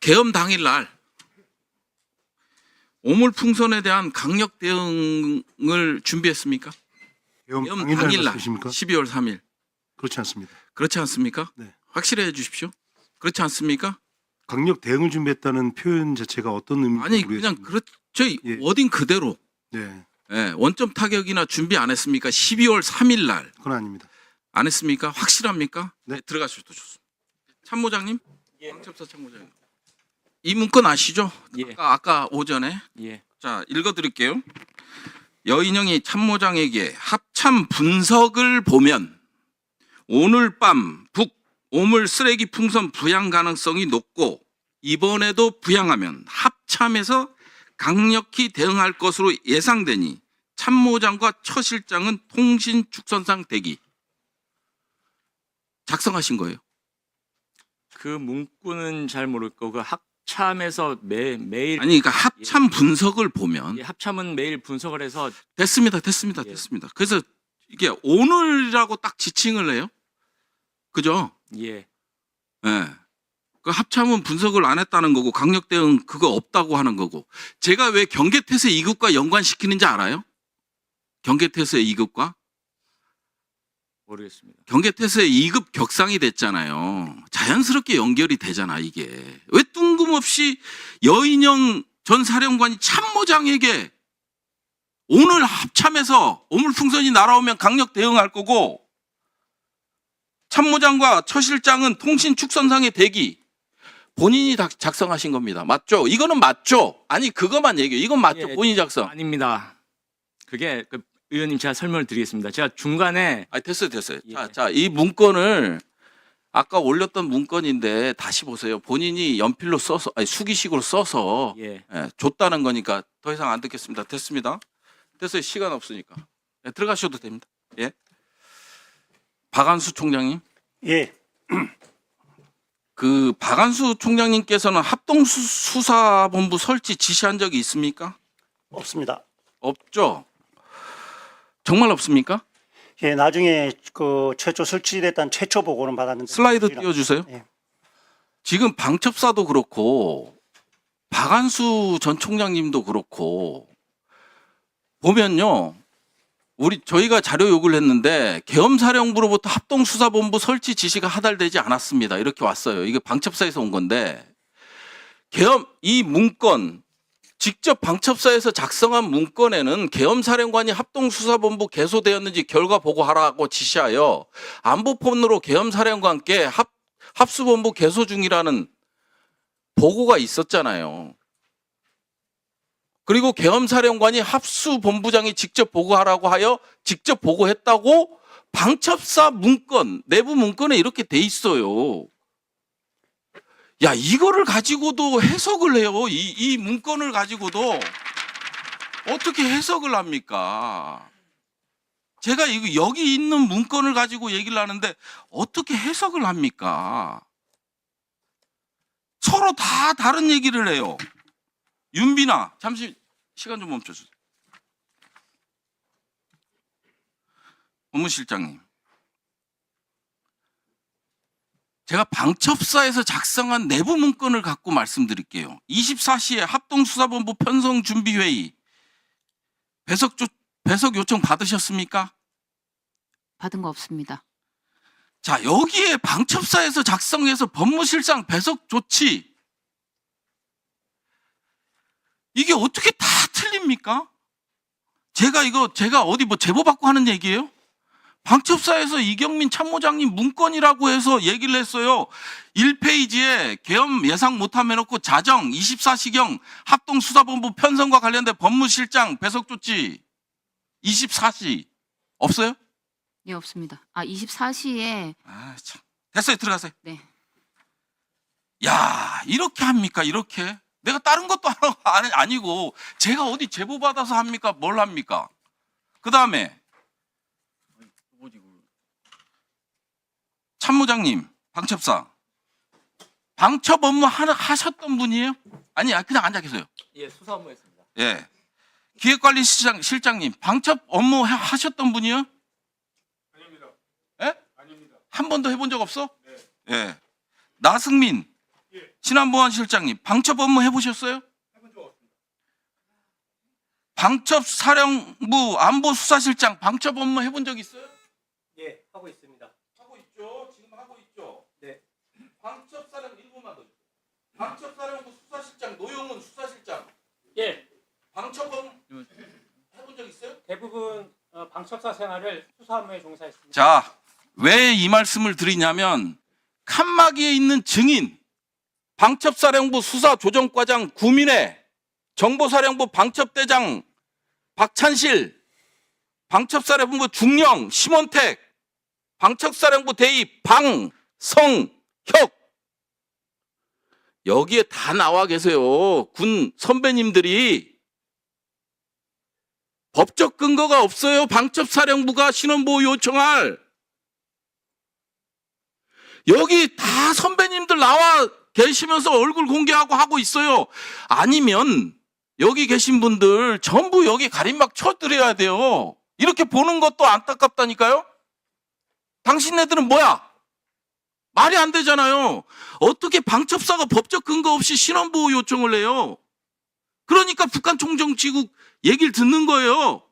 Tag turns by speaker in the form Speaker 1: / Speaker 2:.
Speaker 1: 개엄 당일날 오물풍선에 대한 강력 대응을 준비했습니까? 개엄
Speaker 2: 당일날
Speaker 1: 당일날
Speaker 2: 말씀이십니까?
Speaker 1: 12월 3일
Speaker 2: 그렇지 않습니다.
Speaker 1: 그렇지 않습니까?
Speaker 2: 네.
Speaker 1: 확실해 주십시오. 그렇지 않습니까?
Speaker 2: 강력 대응을 준비했다는 표현 자체가 어떤 의미인지
Speaker 1: 아니 그냥
Speaker 2: 모르겠습니다.
Speaker 1: 그렇죠.
Speaker 2: 예.
Speaker 1: 워딩 그대로
Speaker 2: 네,
Speaker 1: 예, 원점 타격이나 준비 안 했습니까? 12월 3일 날안
Speaker 2: 그건 아닙니다.
Speaker 1: 했습니까? 확실합니까?
Speaker 2: 네.
Speaker 1: 들어가셔도 좋습니다. 참모장님, 황첩사 참모장님, 이 문건 아시죠?
Speaker 3: 예.
Speaker 1: 아까, 아까 오전에
Speaker 3: 예.
Speaker 1: 자 읽어드릴게요. 여인영이 참모장에게 합참 분석을 보면 오늘 밤 북 오물 쓰레기 풍선 부양 가능성이 높고 이번에도 부양하면 합참에서 강력히 대응할 것으로 예상되니 참모장과 처 실장은 통신 축선상 대기 작성하신 거예요.
Speaker 3: 그 문구는 잘 모르겠고 그 합참에서 매 매일
Speaker 1: 아니 그러니까 합참 분석을 보면
Speaker 3: 예, 합참은 매일 분석을 해서
Speaker 1: 됐습니다. 됐습니다.
Speaker 3: 예.
Speaker 1: 됐습니다. 그래서 이게 오늘이라고 딱 지칭을 해요. 그죠?
Speaker 3: 예.
Speaker 1: 예. 그 합참은 분석을 안 했다는 거고 강력 대응 그거 없다고 하는 거고 제가 왜 경계태세 2급과 연관시키는지 알아요? 경계태세 2급과
Speaker 3: 모르겠습니다.
Speaker 1: 경계태세 2급 격상이 됐잖아요. 자연스럽게 연결이 되잖아 이게. 왜 뜬금없이 여인영 전 사령관이 참모장에게 오늘 합참에서 오물풍선이 날아오면 강력 대응할 거고 참모장과 처 실장은 통신 축선상의 대기 본인이 다 작성하신 겁니다. 맞죠? 이거는 맞죠? 아니 그것만 얘기해. 이건 맞죠?
Speaker 3: 예.
Speaker 1: 본인 작성.
Speaker 3: 아닙니다. 그게 그 의원님 제가 설명을 드리겠습니다. 제가 중간에
Speaker 1: 아 됐어요, 됐어요.
Speaker 3: 예.
Speaker 1: 자, 자, 이 문건을 아까 올렸던 문건인데 다시 보세요. 본인이 연필로 써서, 아니 수기식으로 써서
Speaker 3: 예.
Speaker 1: 예, 줬다는 거니까 더 이상 안 듣겠습니다. 됐습니다. 됐어요. 시간 없으니까 예, 들어가셔도 됩니다. 예. 박안수 총장님,
Speaker 4: 예,
Speaker 1: 그 박안수 총장님께서는 합동수사본부 설치 지시한 적이 있습니까?
Speaker 4: 없습니다.
Speaker 1: 없죠. 정말 없습니까?
Speaker 4: 예, 나중에 그 최초 설치됐다는 최초 보고는 받았는데
Speaker 1: 슬라이드 띄워주세요.
Speaker 4: 예.
Speaker 1: 지금 방첩사도 그렇고 박안수 전 총장님도 그렇고 보면요. 우리 저희가 자료 요구를 했는데 계엄사령부로부터 합동수사본부 설치 지시가 하달되지 않았습니다. 이렇게 왔어요. 이게 방첩사에서 온 건데 계엄 이 문건 직접 방첩사에서 작성한 문건에는 계엄사령관이 합동수사본부 개소되었는지 결과 보고하라고 지시하여 안보폰으로 계엄사령관께 합 합수본부 개소 중이라는 보고가 있었잖아요. 그리고 계엄사령관이 합수본부장이 직접 보고하라고 하여 직접 보고했다고 방첩사 문건, 내부 문건에 이렇게 돼 있어요. 야, 이거를 가지고도 해석을 해요. 이, 이 문건을 가지고도 어떻게 해석을 합니까? 제가 이거 여기 있는 문건을 가지고 얘기를 하는데 어떻게 해석을 합니까? 서로 다 다른 얘기를 해요. 윤비나 잠시 시간 좀 멈춰주세요. 법무실장님. 제가 방첩사에서 작성한 내부 문건을 갖고 말씀드릴게요. 24시에 합동수사본부 편성준비회의 배석, 조, 배석 요청 받으셨습니까?
Speaker 5: 받은 거 없습니다.
Speaker 1: 자, 여기에 방첩사에서 작성해서 법무실상 배석 조치. 이게 어떻게 다 틀립니까? 제가 이거, 제가 어디 뭐 제보받고 하는 얘기예요? 방첩사에서 이경민 참모장님 문건이라고 해서 얘기를 했어요. 1페이지에 계엄 예상 못함 해놓고 자정 24시경 합동수사본부 편성과 관련된 법무실장 배석 조치 24시 없어요?
Speaker 5: 예, 없습니다. 아, 24시에
Speaker 1: 아, 참. 됐어요. 들어가세요.
Speaker 5: 네.
Speaker 1: 야, 이렇게 합니까? 이렇게? 내가 다른 것도 아니고 제가 어디 제보 받아서 합니까? 뭘 합니까? 그 다음에 참모장님, 방첩사. 방첩 업무 하셨던 분이에요? 아니, 그냥 앉아 계세요.
Speaker 3: 예, 수사 업무 했습니다.
Speaker 1: 예. 기획관리 실장 실장님, 방첩 업무 하- 하셨던 분이요? 아닙니다. 예? 아닙니다. 한 번도 해본 적 없어? 네. 예. 나승민 신한보안 실장님 방첩 업무 해보셨어요? 방첩 사령부 안보수사실장 방첩 업무 해본 적 있어요?
Speaker 4: 예, 하고 있습니다.
Speaker 1: 하고 있죠. 지금 하고 있죠.
Speaker 4: 네.
Speaker 1: 방첩사령 일부만 더. 방첩사령부 수사실장 노영훈 수사실장
Speaker 6: 예,
Speaker 1: 방첩 업무 해본 적 있어요?
Speaker 6: 대부분 어, 방첩사 생활을 수사 업무에 종사했습니다.
Speaker 1: 자, 왜 이 말씀을 드리냐면 칸막이에 있는 증인 방첩사령부 수사조정과장 구민회 정보사령부 방첩대장 박찬실 방첩사령부 중령 심원택 방첩사령부 대위 방성혁 여기에 다 나와 계세요. 군 선배님들이 법적 근거가 없어요. 방첩사령부가 신원보호 요청할. 여기 다 선배님들 나와 계시면서 얼굴 공개하고 하고 있어요. 아니면 여기 계신 분들 전부 여기 가림막 쳐드려야 돼요. 이렇게 보는 것도 안타깝다니까요. 당신네들은 뭐야? 말이 안 되잖아요. 어떻게 방첩사가 법적 근거 없이 신원보호 요청을 해요? 그러니까 북한 총정치국 얘기를 듣는 거예요.